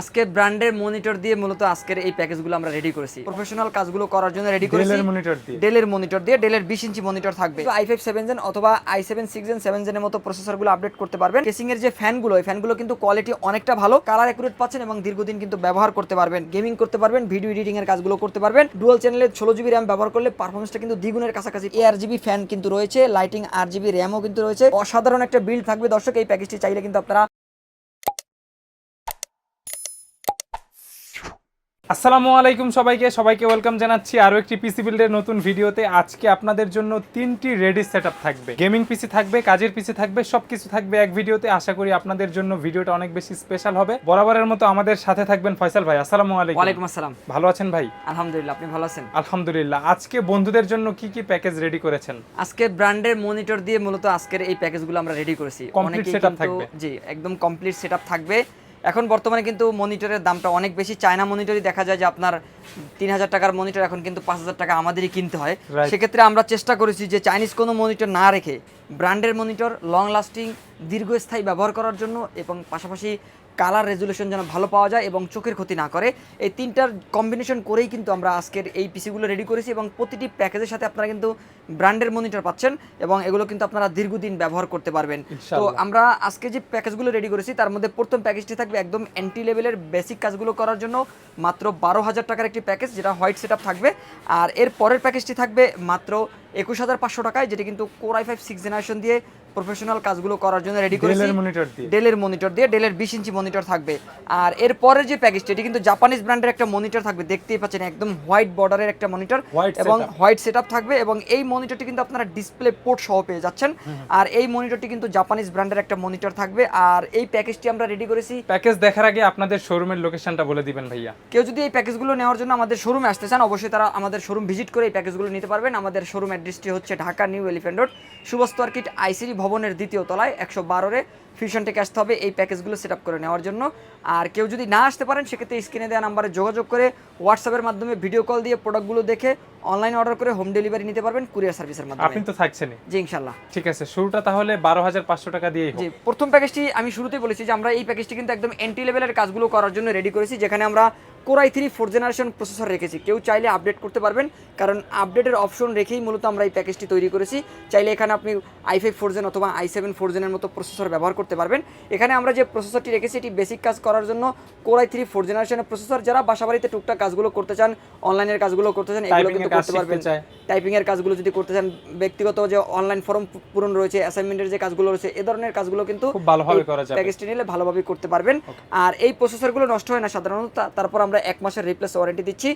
আজকে ব্র্যান্ডের মনিটর দিয়ে মূলত আজকের এই প্যাকেজগুলো আমরা রেডি করেছি। প্রফেশনাল কাজগুলো করার জন্য রেডি করেছি। ডেলের মনিটর দিয়ে। ডেলের মনিটর দিয়ে। ডেলের বিশ ইঞ্চি মনিটর থাকবে। আই ফাইভ সেভেন জেন অথবা i seven six gen seven জেনের মতো প্রসেসরগুলো আপডেট করতে পারবেন। কেসিং এর যে ফ্যানগুলো এই ফ্যানগুলো কিন্তু কোয়ালিটি অনেকটা ভালো। কালার অ্যাকুরেট পাচ্ছেন এবং দীর্ঘদিন কিন্তু ব্যবহার করতে পারবেন। গেমিং করতে পারবেন ভিডিও এডিটিং এর কাজগুলো করতে পারবেন। ডুয়াল চ্যানেলে ষোলো জিবি র্যাম ব্যবহার করলে পারফরমেন্সটা কিন্তু দ্বিগুণের কাছাকাছি। এ আর জিবি ফ্যান কিন্তু রয়েছে লাইটিং আর জিবি র্যামও কিন্তু রয়েছে। অসাধারণ একটা বিল্ড থাকবে দর্শক এই প্যাকেজটি চাইলে কিন্তু আপনারা আসসালামু আলাইকুম সবাইকে সবাইকে ওয়েলকাম জানাচ্ছি আরও একটি পিসি বিল্ডের নতুন ভিডিওতে। আজকে আপনাদের জন্য তিনটি রেডি সেটআপ থাকবে। গেমিং পিসি থাকবে কাজের পিসি থাকবে সবকিছু থাকবে এক ভিডিওতে। আশা করি আপনাদের জন্য ভিডিওটা অনেক বেশি স্পেশাল হবে। বরাবরের মতো আমাদের সাথে থাকবেন ফয়সাল ভাই। আসসালামু আলাইকুম। ওয়ালাইকুম আসসালাম। ভালো আছেন ভাই? আলহামদুলিল্লাহ আপনি ভালো আছেন? আলহামদুলিল্লাহ। আজকে বন্ধুদের জন্য কি কি প্যাকেজ রেডি করেছেন? আজকে ব্র্যান্ডের মনিটর দিয়ে মূলত আজকের এই প্যাকেজগুলো আমরা রেডি করেছি। Setup কিন্তু- থাকবে। জি একদম কমপ্লিট সেটআপ থাকবে। এখন বর্তমানে কিন্তু মনিটরের দামটা অনেক বেশি। চায়না মনিটরই দেখা যায় যে আপনার তিন হাজার টাকার মনিটর এখন কিন্তু পাঁচ হাজার টাকা আমাদেরই কিনতে হয়। সেক্ষেত্রে আমরা চেষ্টা করেছি যে চাইনিজ কোনো মনিটর না রেখে ব্র্যান্ডের মনিটর লং লাস্টিং দীর্ঘস্থায়ী ব্যবহার করার জন্য এবং পাশাপাশি কালার রেজুলেশন যেন ভালো পাওয়া যায় এবং চোখের ক্ষতি না করে। এই তিনটার কম্বিনেশন করেই কিন্তু আমরা আজকের এই পিসিগুলো রেডি করেছি এবং প্রতিটি প্যাকেজের সাথে আপনারা কিন্তু ব্র্যান্ডের মনিটর পাচ্ছেন এবং এগুলো কিন্তু আপনারা দীর্ঘদিন ব্যবহার করতে পারবেন। তো আমরা আজকে যে প্যাকেজগুলো রেডি করেছি তার মধ্যে প্রথম প্যাকেজটি থাকবে একদম এন্ট্রি লেভেলের বেসিক কাজগুলো করার জন্য মাত্র বারো হাজার টাকার একটি প্যাকেজ যেটা হোয়াইট সেটআপ থাকবে। আর এর পরের প্যাকেজটি থাকবে মাত্র একুশ হাজার পাঁচশো টাকায় যেটি কিন্তু core i five six generation দিয়ে প্রফেশনাল কাজগুলো করার জন্য রেডি করেছি। ডেলের মনিটর দিয়ে। ডেলের মনিটর দিয়ে ডেলের বিশ ইঞ্চি মনিটর থাকবে। আর এর পরের যে প্যাকেজটি এটি কিন্তু জাপানিজ ব্র্যান্ডের একটা মনিটর থাকবে। দেখতেই পাচ্ছেন একদম হোয়াইট বর্ডারের একটা মনিটর এবং হোয়াইট সেটআপ থাকবে এবং এই মনিটরটি কিন্তু আপনারা ডিসপ্লে পোর্ট সহ পেয়ে যাচ্ছেন। আর এই মনিটরটি কিন্তু জাপানিজ ব্র্যান্ডের একটা মনিটর থাকবে। আর এই প্যাকেজটি আমরা রেডি করেছি। প্যাকেজ দেখার আগে আপনাদের শোরুমের লোকেশনটা বলে দিবেন ভাইয়া। কেউ যদি এই প্যাকেজগুলো নেওয়ার জন্য আমাদের শোরুমে আসতে চান অবশ্যই তারা আমাদের শোরুম ভিজিট করে এই প্যাকেজগুলো নিতে পারবেন। আমাদের শোরুম অ্যাড্রেসটি হচ্ছে ঢাকা নিউ এলিফ্যান্ট রোড। শুভস্ত আর্কিট আইসিডি ভবনের দ্বিতীয় তলায় একশো বারোরে ফিউশন থেকে আসতে হবে এই প্যাকেজগুলো সেট আপ করে নেওয়ার জন্য। আর কেউ যদি না আসতে পারেন সেক্ষেত্রে স্ক্রিনে দেওয়া নাম্বারে যোগাযোগ করে হোয়াটসঅ্যাপের মাধ্যমে ভিডিও কল দিয়ে প্রোডাক্টগুলো দেখে অনলাইন অর্ডার করে হোম ডেলিভারি নিতে পারবেন কুরিয়ার সার্ভিসের আপনি মাধ্যমে। তো থাকছেনই। জি ইনশাল্লাহ ঠিক আছে শুরুটা তাহলে বারো হাজার পাঁচশো টাকা হোক। জি প্রথম প্যাকেজটি আমি শুরুতেই বলেছি যে আমরা এই প্যাকেজটি কিন্তু একদম এন্ট্রি লেভেলের কাজগুলো করার জন্য রেডি করেছি যেখানে আমরা core i three four generation processor রেখেছি। কেউ চাইলে আপডেট করতে পারবেন কারণ আপডেটের অপশন রেখেই মূলত আমরা এই প্যাকেজটি তৈরি করেছি। চাইলে এখানে আপনি আই ফাইভ ফোর জেন অথবা আই সেভেন ফোর জেনের মতো প্রসেসর ব্যবহার করতে পারবেন। এখানে আমরা যে প্রসেসরটি রেখেছি এটি বেসিক কাজ করার জন্য কোরাই থ্রি ফোর জেনারেশনের প্রসেসর যারা বাসাবাড়িতে টুকটাক কাজগুলো করতে চান অনলাইনের কাজগুলো করতে চান এগুলো কিন্তু করতে পারবেন। চায়। টাইপিং এর কাজগুলো যদি করতে চান ব্যক্তিগত যে অনলাইন ফর্ম পূরণ রয়েছে অ্যাসাইনমেন্টের যে কাজগুলো রয়েছে এ ধরনের কাজগুলো কিন্তু ভালোভাবে করা। প্যাকেজটি নিলে ভালোভাবে করতে পারবেন। আর এই প্রসেসরগুলো নষ্ট হয় না সাধারণত তারপর আমরা এক মাসের রিপ্লেস ওয়ারেন্টি দিচ্ছি।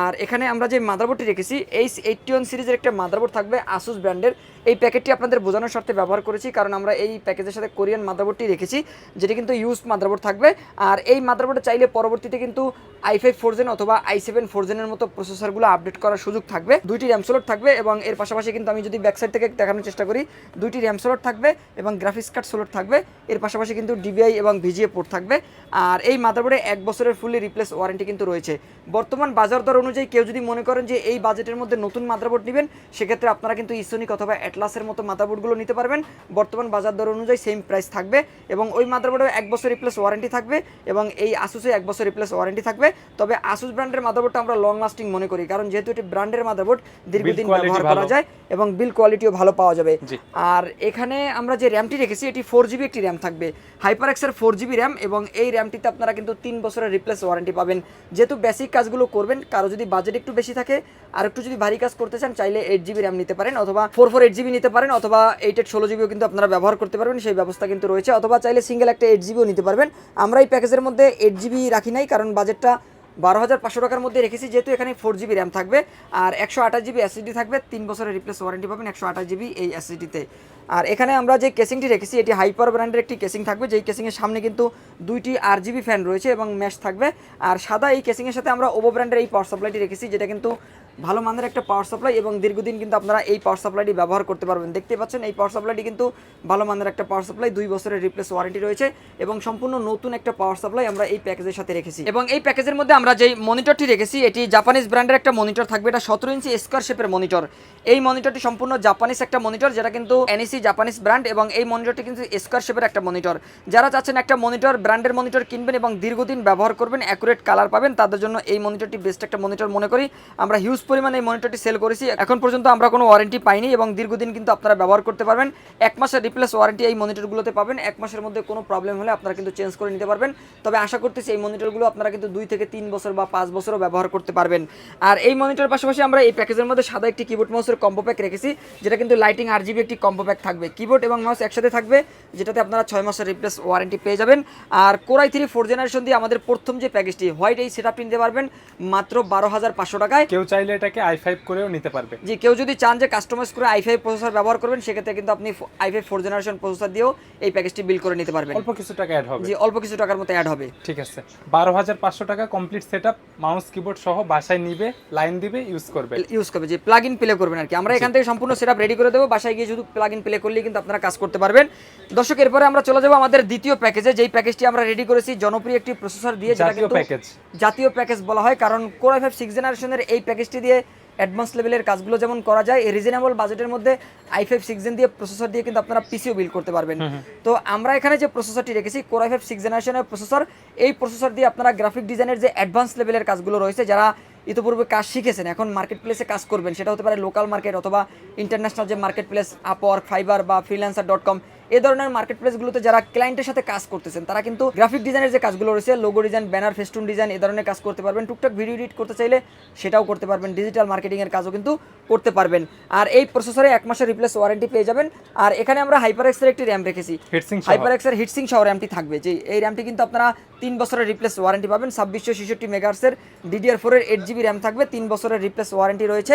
আর এখানে আমরা যে মাদারবোর্ডটি রেখেছি এইচ এইটটি ওয়ান সিরিজের একটা মাদারবোর্ড থাকবে আসুস ব্র্যান্ডের এই প্যাকেটটি আপনাদের বোঝানোর স্বার্থে ব্যবহার করেছি, কারণ আমরা এই প্যাকেজের সাথে কোরিয়ান মাদারবোর্ডটি রেখেছি, যেটি কিন্তু ইউজ মাদারবোর্ড থাকবে। আর এই মাদারবোর্ডে চাইলে পরবর্তীতে কিন্তু আই ফাইভ ফোর জেন অথবা আই সেভেন ফোর জেনের মতো প্রসেসরগুলো আপডেট করার সুযোগ থাকবে। দুইটি র্যাম স্লট থাকবে এবং এর পাশাপাশি কিন্তু আমি যদি ব্যাকসাইড থেকে দেখানোর চেষ্টা করি, দুইটি র্যাম স্লট থাকবে এবং গ্রাফিক্স কার্ড স্লট থাকবে। এর পাশাপাশি কিন্তু ডিবিআই এবং ভিজিএ পোর্ট থাকবে। আর এই মাদারবোর্ডে এক বছরের ফুললি রিপ্লেস ওয়ারেন্টি কিন্তু রয়েছে। বর্তমান বাজার দর অনুযায়ী কেউ যদি মনে করেন যে এই বাজেটের মধ্যে নতুন মাদারবোর্ড নেবেন, সেক্ষেত্রে আপনারা কিন্তু ইসোনিক অথবা অ্যাটলাসের মতো মাদারবোর্ডগুলো নিতে পারবেন। বর্তমান বাজার দর অনুযায়ী সেম প্রাইস থাকবে এবং ওই মাদারবোর্ডে এক বছর রিপ্লেস ওয়ারেন্টি থাকবে এবং এই আসুসে এক বছর রিপ্লেস ওয়ারেন্টি থাকবে। তবে আসুস ব্র্যান্ডের মাদারবোর্ডটা আমরা লং লাস্টিং মনে করি কারণ যেহেতু এটি ব্র্যান্ডের মাদারবোর্ড দীর্ঘদিন ব্যবহার করা যায় এবং বিল কোয়ালিটিও ভালো পাওয়া যাবে। আর এখানে আমরা যে র্যামটি রেখেছি এটি ফোর জিবি একটি র্যাম থাকবে। হাইপার এক্সের ফোর জিবি র্যাম এবং এই র্যামটিতে আপনারা কিন্তু তিন বছরের রিপ্লেস ওয়ারেন্টি পাবেন। যেহেতু বেসিক কাজগুলো করবেন কারও যদি বাজেট একটু বেশি থাকে আর একটু যদি ভারী কাজ করতে চান চাইলে এইট জিবি র্যাম নিতে পারেন অথবা ফোর ফোর এইট জিবি নিতে পারেন অথবা এইট এইট ষোলো জিবিও কিন্তু আপনারা ব্যবহার করতে পারবেন, সেই ব্যবস্থা কিন্তু রয়েছে। অথবা চাইলে সিঙ্গেল একটা এইট জিবিও নিতে পারবেন। আমরা এই প্যাকেজের মধ্যে এইট জিবি রাখি নাই, কারণ বাজেটটা বারো হাজার পাঁচশো টাকার মধ্যে রেখেছি, যেহেতু এখানে ফোর জিবি র্যাম থাকবে। আর একশো আঠাশ জিবি এসএসডি থাকবে, তিন বছরের রিপ্লেস ওয়ারেন্টি পাবেন, একশো আঠাশ জিবি এই এসএসডিতে আর এখানে আমরা যে কেসিংটি রেখেছি, এটি হাইপার ব্র্যান্ডের একটি কেসিং থাকবে। যেই কেসিংয়ের সামনে কিন্তু দুইটি আর জিবি ফ্যান রয়েছে এবং ম্যাশ থাকবে। আর সাদা এই কেসিংয়ের সাথে আমরা ওভো ব্র্যান্ডের এই পাওয়ার সাপ্লাইটি রেখেছি, যেটা কিন্তু ভালো মানের একটা পাওয়ার সাপ্লাই এবং দীর্ঘদিন কিন্তু আপনারা এই পাওয়ার সাপ্লাইটি ব্যবহার করতে পারবেন। দেখতে পাচ্ছেন, এই পাওয়ার সাপ্লাইটি কিন্তু ভালো মানের একটা পাওয়ার সাপ্লাই দুই বছরের রিপ্লেস ওয়ারেন্টি রয়েছে এবং সম্পূর্ণ নতুন একটা পাওয়ার সাপ্লাই আমরা এই প্যাকেজের সাথে রেখেছি। এবং এই প্যাকেজের মধ্যে আমরা যেই মনিটরটি রেখেছি, এটি জাপানিজ ব্র্যান্ডের একটা মনিটর থাকবে। এটা সতেরো ইঞ্চি স্কোয়ার শেপের মনিটর এই মনিটরটি সম্পূর্ণ জাপানিজ একটা মনিটর যেটা কিন্তু এনইসি জাপানিজ ব্র্যান্ড এবং এই মনিটরটি কিন্তু স্কোয়ার শেপের একটা মনিটর। যারা চাচ্ছেন একটা মনিটর, ব্র্যান্ডের মনিটর কিনবেন এবং দীর্ঘদিন ব্যবহার করবেন অ্যাকুরেট কালার পাবেন, তাদের জন্য এই মনিটরটি বেস্ট একটা মনিটর মনে করি। আমরা হিউজ পরিমাণে এই মনিটরটি সেল করেছি। এখন পর্যন্ত আমরা কোনো ওয়ারেন্টি পাইনি এবং দীর্ঘদিন কিন্তু আপনারা ব্যবহার করতে পারবেন। এক মাসের রিপ্লেস ওয়ারেন্টি এই মনিটরগুলোতে পাবেন। এক মাসের মধ্যে কোনো প্রবলেম হলে আপনারা কিন্তু চেঞ্জ করে নিতে পারবেন। তবে আশা করতেছি এই মনিটরগুলো আপনারা কিন্তু দুই থেকে তিন বছর বা পাঁচ বছরও ব্যবহার করতে পারবেন। আর এই মনিটরের পাশাপাশি আমরা এই প্যাকেজের মধ্যে সাদা একটি কিবোর্ড মাউসের কম্বো প্যাক রেখেছি, যেটা কিন্তু লাইটিং আর জিবি একটি কম্বো প্যাক থাকবে। কিবোর্ড এবং মাউস একসাথে থাকবে যেটাতে আপনারা ছয় মাসের রিপ্লেস ওয়ারেন্টি পেয়ে যাবেন। আর core i three four generation দিয়ে আমাদের প্রথম যে প্যাকেজটি হোয়াইট এই সেট নিতে পারবেন মাত্র বারো হাজার পাঁচশো টাকায়। কেউ চাইলে এটাকে আই ফাইভ করেও নিতে পারবে। জি কেউ যদি চান যে কাস্টমাইজ করে আই ফাইভ প্রসেসর ব্যবহার করবেন সেক্ষেত্রে কিন্তু আপনি i five four generation processor দিয়েও এই প্যাকেজটি বিল করে নিতে পারবেন। অল্প কিছু টাকা অ্যাড হবে। জি অল্প কিছু টাকার মতো অ্যাড হবে। ঠিক আছে। বারো হাজার পাঁচশো টাকা complete set up mouse keyboard সহ বাসায় নিবে লাইন দিবে ইউজ করবে। ইউজ করবে যে প্লাগ ইন প্লে করবেন আর কি। আমরা এখান থেকে সম্পূর্ণ সেটআপ রেডি করে দেবো বাসায় গিয়ে শুধু প্লাগ ইন প্লে করলেই কিন্তু আপনারা কাজ করতে পারবেন। দর্শক এরপরে আমরা চলে যাব আমাদের দ্বিতীয় প্যাকেজে। যেই প্যাকেজটি আমরা রেডি করেছি জনপ্রিয় একটি প্রসেসর দিয়ে যেটা জাতীয় কিন্তু প্যাকেজ। জাতীয় প্যাকেজ বলা হয়। কারণ কোর ফাইভ সিক্স জেনারেশনের এই প্যাকেজটি দিয়ে অ্যাডভান্স লেভেলের কাজগুলো যেমন করা যায় রিজনেবল বাজেটের মধ্যে আই ফাইভ সিক্স জেন দিয়ে প্রসেসর দিয়ে কিন্তু আপনারা পিসিও বিল করতে পারবেন। তো আমরা এখানে যে প্রসেসরটি রেখেছি কোর আই ফাইভ সিক্স জেনারেশনের প্রসেসর এই প্রসেসর দিয়ে আপনারা গ্রাফিক ডিজাইনের যে অ্যাডভান্স লেভেলের কাজগুলো রয়েছে যারা ইতিপূর্বে কাজ শিখেছেন এখন মার্কেট প্লেসে কাজ করবেন সেটা হতে পারে লোকাল মার্কেট অথবা ইন্টারন্যাশনাল যে মার্কেট প্লেস আপওয়ার্ক ফাইবার বা ফ্রিল্যান্সার ডট কম এ ধরনের মার্কেট প্লেসগুলোতে যারা ক্লায়েন্টের সাথে কাজ করতেছেন তারা কিন্তু গ্রাফিক ডিজাইনের যে কাজগুলো রয়েছে logo design banner festoon design এ ধরনের কাজ করতে পারবেন। টুকটাক ভিডিও এডিট করতে চাইলে সেটাও করতে পারবেন। ডিজিটাল মার্কেটিংয়ের কাজও কিন্তু করতে পারবেন। আর এই প্রসেসরে এক মাসের রিপ্লেস ওয়ারেন্টি পেয়ে যাবেন। আর এখানে আমরা হাইপার এক্সের একটি র্যাম রেখেছি। হাইপার এক্সের হিটসিং সহ র্যামটি থাকবে। যে এই র্যামটি কিন্তু আপনারা তিন বছরের রিপ্লেস ওয়ারেন্টি পাবেন। ছাব্বিশশো ছেষট্টি মেগার্সের ডিডিআর ফোরের এইট জিবি র্যাম থাকবে। তিন বছরের রিপ্লেস ওয়ারেন্টি রয়েছে।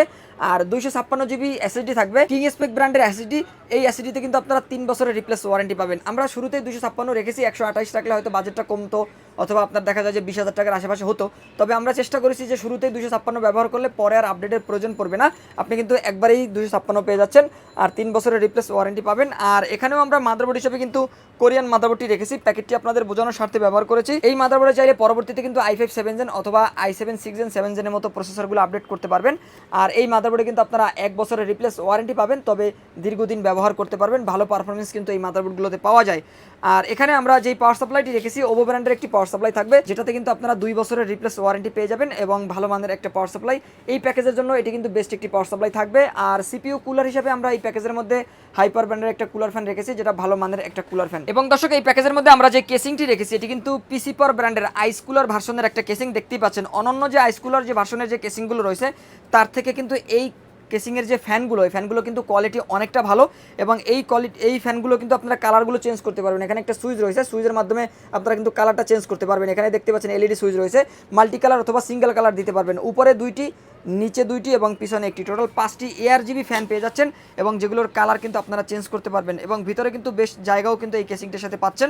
আর দুইশো ছাপ্পান্ন জিবি এসএসডি থাকবে। কিং স্পেক ব্র্যান্ডের এসএসডি এই এসএসডিতে কিন্তু আপনারা তিন বছরের রিপ্লেস ওয়ারেন্টি পাবেন। আমরা শুরুতেই দুশো ছাপ্পান্ন রেখেছি একশো আঠাশ রাখলে হয়তো বাজেটটা কমতো। অথবা আপনার দেখা যায় যে বিশ হাজার টাকার আশেপাশে হতো। তবে আমরা চেষ্টা করেছি যে শুরুতেই দুশো ছাপ্পান্ন ব্যবহার করলে পরে আর আপডেটের প্রয়োজন পড়বে না। আপনি কিন্তু একবারেই দুশো ছাপ্পান্ন পেয়ে যাচ্ছেন আর তিন বছরের রিপ্লেস ওয়ারেন্টি পাবেন। আর এখানেও আমরা মাদারবোর্ড হিসেবে কিন্তু কোরিয়ান মাদারবোর্ডটি রেখেছি। প্যাকেটটি আপনাদের বোঝানোর স্বার্থে ব্যবহার করেছি। এই মাদারবোর্ডে চাইলে পরবর্তীতে কিন্তু আই ফাইভ সেভেন জেন অথবা i seven six gen seven জেনের মতো প্রসেসরগুলো আপডেট করতে পারবেন। আর এই মাদারবোর্ডে কিন্তু আপনারা এক বছরের রিপ্লেস ওয়ারেন্টি পাবেন, তবে দীর্ঘদিন ব্যবহার করতে পারবেন। ভালো পারফরমেন্স কিন্তু এই মাদারবোর্ডগুলোতে পাওয়া যায়। আর এখানে আমরা যেই পাওয়ার সাপ্লাইটি রেখেছি ওভো ব্র্যান্ডের একটি পাওয়ার সাপ্লাই থাকবে, যেটাতে কিন্তু আপনারা দুই বছরের রিপ্লেস ওয়ারেন্টি পেয়ে যাবেন এবং ভালো মানের একটা পাওয়ার সাপ্লাই এই প্যাকেজের জন্য এটি কিন্তু বেস্ট একটি পাওয়ার সাপ্লাই থাকবে। আর সিপিইউ কুলার হিসেবে আমরা এই প্যাকেজের মধ্যে হাইপার ব্র্যান্ডের একটা কুলার ফ্যান রেখেছি, যেটা ভালো মানের একটা কুলার ফ্যান এবং দর্শক, এই প্যাকেজের মধ্যে আমরা যে কেসিংটি রেখেছি, এটি কিন্তু পিসি পার ব্র্যান্ডের আইস কুলার ভার্সনের একটা কেসিং দেখতেই পাচ্ছেন। অনন্য যে আইস কুলার যে ভার্সনের যে কেসিংগুলো রয়েছে, তার থেকে কিন্তু এই কেসিংয়ের যে ফ্যানগুলো, এই ফ্যানগুলো কিন্তু কোয়ালিটি অনেকটা ভালো এবং এই কোয়ালিটি এই ফ্যানগুলো কিন্তু আপনারা কালারগুলো চেঞ্জ করতে পারবেন। এখানে একটা সুইচ রয়েছে সুইচের মাধ্যমে আপনারা কিন্তু কালারটা চেঞ্জ করতে পারবেন। এখানে দেখতে পাচ্ছেন এলইডি সুইচ রয়েছে মাল্টি কালার অথবা সিঙ্গেল কালার দিতে পারবেন। উপরে দুইটি নিচে দুইটি এবং পিছনে একটি। টোটাল পাঁচটি এয়ার জিবি ফ্যান পেয়ে যাচ্ছেন এবং যেগুলোর কালার কিন্তু আপনারা চেঞ্জ করতে পারবেন এবং ভিতরে কিন্তু বেশ জায়গাও কিন্তু এই কেসিংটার সাথে পাচ্ছেন।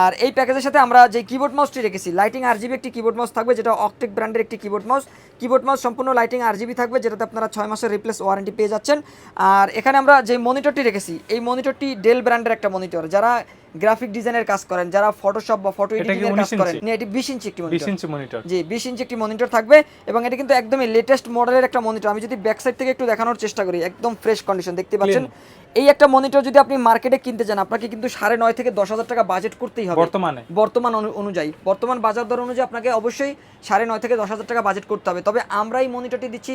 আর এই প্যাকেজের সাথে আমরা যে কিবোর্ড মাউসটি রেখেছি লাইটিং আর জিবি একটি কিবোর্ড মাউস থাকবে, যেটা অকটেক ব্র্যান্ডের একটি কিবোর্ড মাউস কিবোর্ড মাউস সম্পূর্ণ লাইটিং আর জিবি থাকবে, যেটাতে আপনারা ছয় মাসের রিপ্লেস ওয়ারেন্টি পেয়ে যাচ্ছেন। আর এখানে আমরা যে মনিটরটি রেখেছি, এই মনিটরটি ডেল ব্র্যান্ডের একটা মনিটর যারা গ্রাফিক ডিজাইনের কাজ করেন যারা ফটোশপ বা ফটো এডিটিং এর কাজ করেন। এটি বিশ ইঞ্চি একটি মনিটর ইঞ্চি মনিটর জি বিশ ইঞ্চি একটি মনিটর থাকবে এবং এটা কিন্তু একদমই লেটেস্ট মডেলের একটা মনিটর আমি যদি ব্যাক সাইড থেকে একটু দেখানোর চেষ্টা করি একদম ফ্রেশ কন্ডিশন দেখতে পাচ্ছেন? এই একটা মনিটর যদি আপনি মার্কেটে কিনতে যান আপনাকে কিন্তু সাড়ে নয় থেকে দশ হাজার টাকা বাজেট করতেই হবে। বর্তমানে। বর্তমান অনুযায়ী। বর্তমান বাজার দর অনুযায়ী আপনাকে অবশ্যই সাড়ে নয় থেকে দশ হাজার টাকা বাজেট করতে হবে। তবে আমরা এই মনিটরটি দিচ্ছি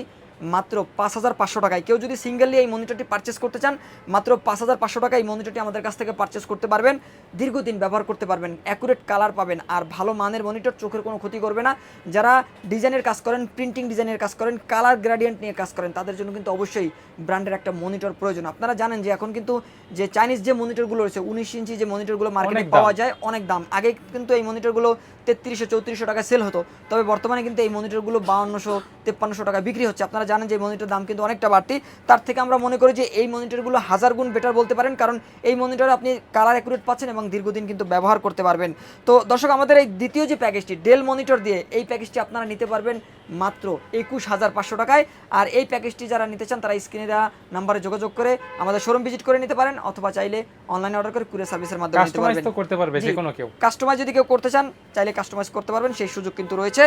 মাত্র পাঁচ হাজার পাঁচশো টাকায়। কেউ যদি সিঙ্গেলি এই মনিটরটি পারচেস করতে চান মাত্র পাঁচ হাজার পাঁচশো টাকা এই মনিটরটি আমাদের কাছ থেকে পারচেস করতে পারবেন। দীর্ঘদিন ব্যবহার করতে পারবেন অ্যাকুরেট কালার পাবেন আর ভালো মানের মনিটর চোখের কোনো ক্ষতি করবে না। যারা ডিজাইনের কাজ করেন প্রিন্টিং ডিজাইনের কাজ করেন কালার গ্রেডিয়েন্ট নিয়ে কাজ করেন তাদের জন্য কিন্তু অবশ্যই ব্র্যান্ডের একটা মনিটর প্রয়োজন। আপনারা জানেন যে এখন কিন্তু যে চাইনিজ যে মনিটরগুলো রয়েছে উনিশ ইঞ্চি যে মনিটরগুলো মার্কেটে পাওয়া যায় অনেক দাম। আগে কিন্তু এই মনিটরগুলো তেত্রিশশো চৌত্রিশশো টাকা সেল হতো তবে বর্তমানে কিন্তু এই মনিটরগুলো বাউন্নশো তেপ্পান্নশো টাকা বিক্রি হচ্ছে। আপনারা জানেন যে মনিটর দাম কিন্তু অনেকটা বাড়তি। তার থেকে আমরা মনে করি যে এই মনিটরগুলো হাজার গুণ বেটার বলতে পারেন কারণ এই মনিটরে আপনি কালার অ্যাকুরেট পাচ্ছেন এবং দীর্ঘদিন কিন্তু ব্যবহার করতে পারবেন। তো দর্শক আমাদের এই দ্বিতীয় যে প্যাকেজটি ডেল মনিটর দিয়ে এই প্যাকেজটি আপনারা নিতে পারবেন মাত্র একুশ হাজার পাঁচশো টাকায়। আর এই প্যাকেজটি যারা নিতে চান তারা স্ক্রিনে দেওয়া নাম্বারে যোগাযোগ করে আমাদের শোরুম ভিজিট করে নিতে পারেন অথবা চাইলে অনলাইনে অর্ডার করে কুরিয়ার সার্ভিসের মাধ্যমে নিতে পারবেন। করতে পারবে যে কোনো কেউ। কাস্টমাইজ যদি কেউ করতে চান চাইলে কাস্টমাইজ করতে পারবেন সেই সুযোগ কিন্তু রয়েছে।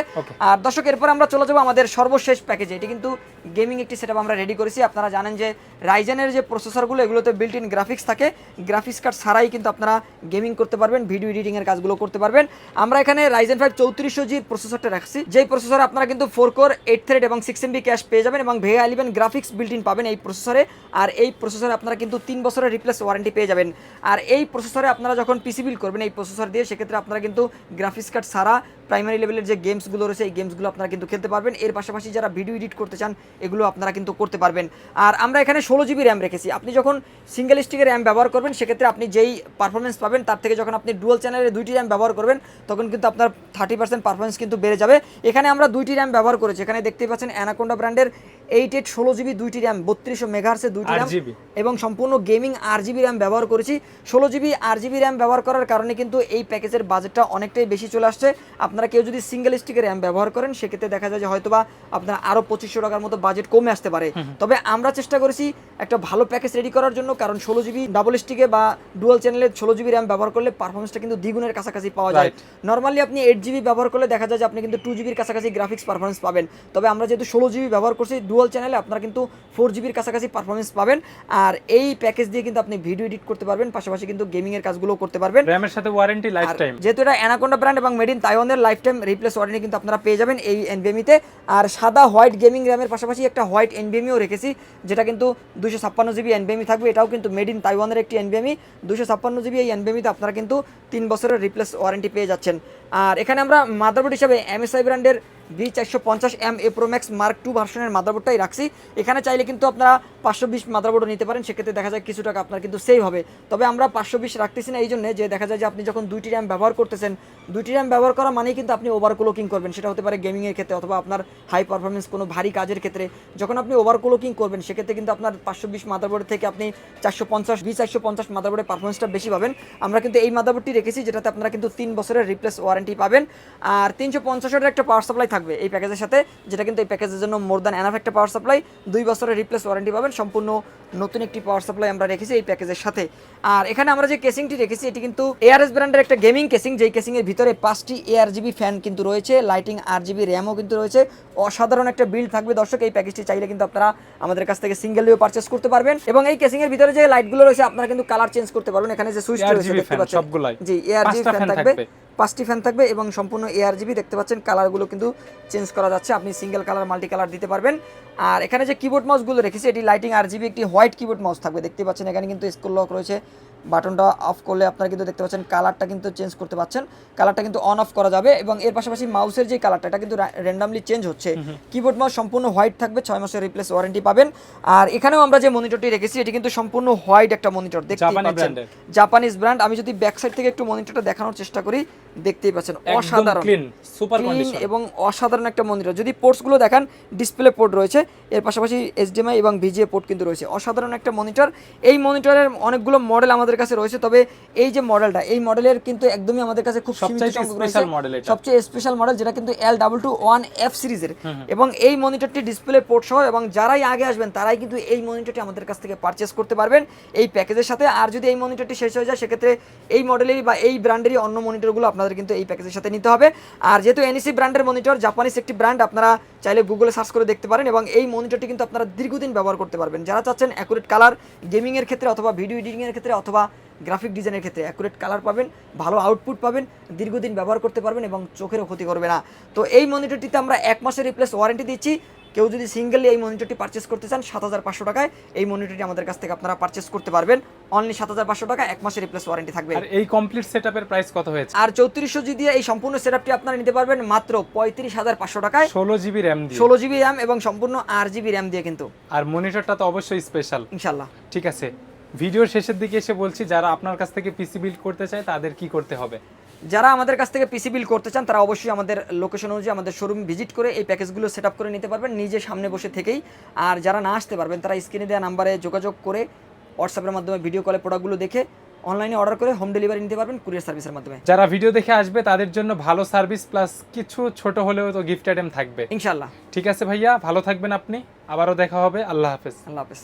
আর দর্শক এরপর আমরা চলে যাব আমাদের সর্বশেষ প্যাকেজে এটি কিন্তু গেমিং একটি সেটআপ আমরা রেডি করেছি। আপনারা জানেন যে রাইজেনের যে প্রসেসরগুলো এগুলোতে বিল্ট ইন গ্রাফিক্স থাকে। গ্রাফিক্স কার্ড ছাড়াই কিন্তু আপনারা গেমিং করতে পারবেন ভিডিও এডিটিংয়ের কাজগুলো করতে পারবেন। আমরা এখানে রাইজেন ফাইভ চৌত্রিশশো জির প্রসেসরটা রাখছি। যেই প্রসেসরে আপনারা কিন্তু ফোর কোর এইট থ্রেড এবং সিক্স এমবি ক্যাশ পেয়ে যাবেন এবং Vega eleven graphics built in পাবেন এই প্রসেসরে আর এই প্রসেসরে আপনারা কিন্তু তিন বছরের রিপ্লেস ওয়ারেন্টি পেয়ে যাবেন। আর এই প্রসেসরে আপনারা যখন পিসি বিল করবেন এই প্রসেসর দিয়ে, সেক্ষেত্রে আপনারা কিন্তু গ্রাফিক্স কার্ড ছাড়া প্রাইমারি লেভেলের যে গেমসগুলো রয়েছে, এই গেমসগুলো আপনারা কিন্তু খেলতে পারবেন। এর পাশাপাশি যারা ভিডিও এডিট করতে চান এগুলো আপনারা কিন্তু করতে পারবেন। আর আমরা এখানে ষোলো জিবি র্যাম রেখেছি। আপনি যখন সিঙ্গেল স্টিকের র্যাম ব্যবহার করবেন সেক্ষেত্রে আপনি যেই পারফরমেন্স পাবেন তার থেকে যখন আপনি ডুয়াল চ্যানেলের দুইটি র্যাম ব্যবহার করবেন তখন কিন্তু আপনার থার্টি পার্সেন্ট পারফরমেন্স কিন্তু বেড়ে যাবে। এখানে আমরা দুইটি র্যাম ব্যবহার করেছি। এখানে দেখতেই পাচ্ছেন অ্যানাকোন্ডা ব্র্যান্ডের এইট এইট ষোলো জিবি দুইটি র্যাম বত্রিশশো মেগাহার্সের দুইটি র্যাম এবং সম্পূর্ণ গেমিং আর জিবি র্যাম ব্যবহার করেছি। ষোলো জিবি আর জিবি র্যাম ব্যবহার করার কারণে কিন্তু এই প্যাকেজের বাজেটটা অনেকটাই বেশি চলে আসছে। আপনারা কেউ যদি সিঙ্গেল স্টিকের র্যাম ব্যবহার করেন সেক্ষেত্রে দেখা যায় যে হয়তোবা আপনার আরও পঁচিশশো টাকার মতো বাজেট কমে আসতে পারে। তবে আমরা চেষ্টা করেছি একটা ভালো প্যাকেজ রেডি করার জন্য কারণ ষোলো জিবি ডাবল স্টিকে বা ডুয়াল চ্যানেলে ষোলো জিবি র্যাম ব্যবহার করলে পারফরমেন্সটা কিন্তু দ্বিগুণের কাছাকাছি পাওয়া যায়. নর্মালি আপনি এইট জিবি ব্যবহার করলে দেখা যায় যে আপনি কিন্তু টু জিবির কাছাকাছি গ্রাফিক্স পারফরমেন্স পাবেন। তবে আমরা যেহেতু ষোলো জিবি ব্যবহার করছি ডুয়াল চ্যানেলে আপনারা কিন্তু ফোর জিবির কাছাকাছি পারফরমেন্স পাবেন। আর এই প্যাকেজ দিয়ে কিন্তু আপনি ভিডিও এডিট করতে পারবেন পাশাপাশি কিন্তু গেমিং এর কাজগুলো করতে পারবেন। র্যামের সাথে ওয়ারেন্টি লাইফ টাইম যেহেতু এটা অ্যানাকোন্ডা ব্র্যান্ড এবং মেড ইন তাইওয়ানের লাইফ টাইম রিপ্লেস ওয়ারেন্টি কিন্তু আপনারা পেয়ে যাবেন এই এনবিএমিতে আর সাদা হোয়াইট গেমিং র্যামের পাশাপাশি একটা হোয়াইট এনবিএমিও রেখেছি, যেটা কিন্তু দুশো ছাপ্পান্ন জিবি এনবিএমি থাকবে। এটাও কিন্তু মেড ইন তাইওয়ানের একটি এনবিএমি দুশো ছাপ্পান্ন জিবি এই এনবিএমিতে আপনারা কিন্তু তিন বছরের রিপ্লেস ওয়ারেন্টি পেয়ে যাচ্ছেন। আর এখানে আমরা মাদারবোর্ড হিসাবে এমএসআই ব্র্যান্ডের বি চারশো পঞ্চাশ M A pro max mark two ভার্সনের মাদারবোর্ডটাই রাখছি। এখানে চাইলে কিন্তু আপনারা পাঁচশো বিশ মাদারবোর্ডও নিতে পারেন, সেক্ষেত্রে দেখা যায় কিছু টাকা আপনার কিন্তু সেভ হবে। তবে আমরা পাঁচশো বিশ রাখতেছি না এই জন্য যে দেখা যায় যে আপনি যখন দুইটি র্যাম ব্যবহার করতেছেন, দুইটি র্যাম ব্যবহার করা মানেই কিন্তু আপনি ওভারক্লোকিং করবেন। সেটা হতে পারে গেমিংয়ের ক্ষেত্রে অথবা আপনার হাই পারফরমেন্স কোনো ভারী কাজের ক্ষেত্রে। যখন আপনি ওভারক্লোকিং করবেন, সেক্ষেত্রে কিন্তু আপনার পাঁচশো বিশ মাদারবোর্ড থেকে আপনি চারশো পঞ্চাশ বি চারশো পঞ্চাশ মাদারবোর্ডের পারফরমেন্সটা বেশি পাবেন। আমরা কিন্তু এই মাদারবোর্ডটি রেখেছি, যেটাতে আপনারা কিন্তু তিন বছরের রিপ্লেস ওয়ারেন্টি পাবেন। আর তিনশো পঞ্চাশের একটা পাওয়ার সাপ্লাই থাকবে এই প্যাকেজের সাথে যেটা কিন্তু এই প্যাকেজের জন্য মোর দ্যান এনাফ একটা পাওয়ার সাপ্লাই দুই বছরের রিপ্লেস ওয়ারেন্টি পাবেন সম্পূর্ণ নতুন একটি পাওয়ার সাপ্লাই আমরা রেখেছি এই প্যাকেজের সাথে। আর এখানে আমরা যে কেসিংটি রেখেছি এটি কিন্তু এআরএস ব্র্যান্ডের একটা গেমিং কেসিং যেই কেসিং এর ভিতরে পাঁচটি এআর জিবি ফ্যান কিন্তু রয়েছে লাইটিং আর জিবি র্যামও কিন্তু রয়েছে। অসাধারণ একটা বিল থাকবে দর্শক এই প্যাকেজটি চাইলে কিন্তু আপনারা আমাদের কাছ থেকে সিঙ্গেলিও পারচেস করতে পারবেন। এবং এই কেসিং এর ভিতরে যে লাইটগুলো রয়েছে আপনারা কিন্তু কালার চেঞ্জ করতে পারবেন। এখানে যে সুইচ রয়েছে দেখতে পাচ্ছেন? জি এআর জিবি ফ্যান থাকবে। পাঁচটি ফ্যান থাকবে এবং সম্পূর্ণ এআর জিবি দেখতে পাচ্ছেন কালারগুলো কিন্তু চেঞ্জ করা যাচ্ছে। আপনি সিঙ্গেল কালার মাল্টি কালার দিতে পারবেন। আর এখানে যে কিবোর্ড মাউসগুলো রেখেছি, এটি লাইটিং আর জিবি একটি হোয়াইট কিবোর্ড মাউস থাকবে। দেখতে পাচ্ছেন, এখানে কিন্তু স্কুল লক রয়েছে। বাটনটা অফ করলে আপনারা কিন্তু দেখতে পাচ্ছেন কালারটা কিন্তু চেঞ্জ করতে পাচ্ছেন। কালারটা কিন্তু অন অফ করা যাবে এবং এর পাশাপাশি মাউসের যে কালারটা এটা কিন্তু র্যান্ডামলি চেঞ্জ হচ্ছে। কিবোর্ড মাউস সম্পূর্ণ হোয়াইট থাকবে ছয় মাসের রিপ্লেস ওয়ারেন্টি পাবেন। আর এখানেও আমরা যে মনিটরটি রেখেছি এটি কিন্তু সম্পূর্ণ হোয়াইট একটা মনিটর দেখতেই পাচ্ছেন। জাপানিজ ব্র্যান্ড আমি যদি ব্যাক সাইড থেকে একটু মনিটরটা দেখানোর চেষ্টা করি দেখতেই পাচ্ছেন অসাধারণ। ক্লিন সুপার কন্ডিশন এবং অসাধারণ একটা মনিটর যদি পোর্টসগুলো দেখান ডিসপ্লে পোর্ট রয়েছে এর পাশাপাশি এইচডিএমআই এবং ভিজিএ পোর্ট কিন্তু রয়েছে। অসাধারণ একটা মনিটর এই মনিটরের অনেকগুলো মডেল আমাদের কাছে রয়েছে তবে এই যে মডেলটা এই মডেলের কিন্তু একদমই আমাদের কাছে খুব। সবচেয়ে স্পেশাল মডেল যেটা কিন্তু L double two one F সিরিজের। এবং এই মনিটরটি ডিসপ্লে পোর্ট সহ এবং যারাই আগে আসবেন তারাই কিন্তু এই মনিটরটি আমাদের কাছ থেকে পারচেস করতে পারবেন এই প্যাকেজের সাথে। আর যদি এই মনিটরটি শেষ হয়ে যায় সেক্ষেত্রে এই মডেলেরই বা এই ব্র্যান্ডেরই অন্য মনিটরগুলো আপনাদের কিন্তু এই প্যাকেজের সাথে নিতে হবে। আর যেহেতু এনইসি ব্র্যান্ডের মনিটর জাপানিজ একটি ব্র্যান্ড আপনারা চাইলে গুগলে সার্চ করে দেখতে পারেন এবং এই মনিটরটি কিন্তু আপনারা দীর্ঘদিন ব্যবহার করতে পারবেন। যারা চাচ্ছেন অ্যাকুরেট কালার গেমিংয়ের ক্ষেত্রে অথবা ভিডিও এডিটিংয়ের ক্ষেত্রে অথবা গ্রাফিক ডিজাইনের ক্ষেত্রে অ্যাকুরেট কালার পাবেন, ভালো আউটপুট পাবেন, দীর্ঘদিন ব্যবহার করতে পারবেন এবং চোখেরও ক্ষতি করবে না। তো এই মনিটরটিতে আমরা এক মাসের রিপ্লেস ওয়ারেন্টি দিচ্ছি। কেউ যদি সিঙ্গেলি এই মনিটরটি পারচেস করতে চান সাত হাজার পাঁচশো টাকায় এই মনিটরটি আমাদের কাছ থেকে আপনারা পারচেস করতে পারবেন। অনলি সাত হাজার পাঁচশো টাকা এক মাসের রিপ্লেস ওয়ারেন্টি থাকবে। আর এই কমপ্লিট সেটআপের প্রাইস কত হয়েছে? আর চৌত্রিশশো জি দিয়ে এই সম্পূর্ণ সেটআপটি আপনারা নিতে পারবেন মাত্র পঁয়ত্রিশ হাজার পাঁচশো টাকায়। ষোলো জিবি র্যাম ষোলো জিবি র্যাম এবং সম্পূর্ণ আট জিবি র্যাম দিয়ে কিন্তু। আর মনিটরটা তো অবশ্যই স্পেশাল ইনশাল্লাহ ঠিক আছে। ভিডিওর শেষের দিকে এসে বলছি যারা আপনার কাছ থেকে পিসি বিল্ড করতে চায় তাদের কি করতে হবে? যারা আমাদের কাছ থেকে পিসি বিল করতে চান তারা অবশ্যই আমাদের লোকেশন অনুযায়ী আমাদের শোরুম ভিজিট করে এই প্যাকেজগুলো সেট আপ করে নিতে পারবেন নিজে সামনে বসে থেকেই। আর যারা না আসতে পারবেন তারা স্ক্রিনে দেওয়া নাম্বারে যোগাযোগ করে হোয়াটসঅ্যাপের মাধ্যমে ভিডিও কলে প্রোডাক্টগুলো দেখে অনলাইনে অর্ডার করে হোম ডেলিভারি নিতে পারবেন কুরিয়ার সার্ভিসের মাধ্যমে। যারা ভিডিও দেখে আসবে তাদের জন্য ভালো সার্ভিস প্লাস কিছু ছোট হলেও তো গিফট আইটেম থাকবে। ইনশাল্লাহ ঠিক আছে ভাইয়া ভালো থাকবেন আপনি। আবারও দেখা হবে। আল্লাহ হাফেজ। আল্লাহ হাফেজ।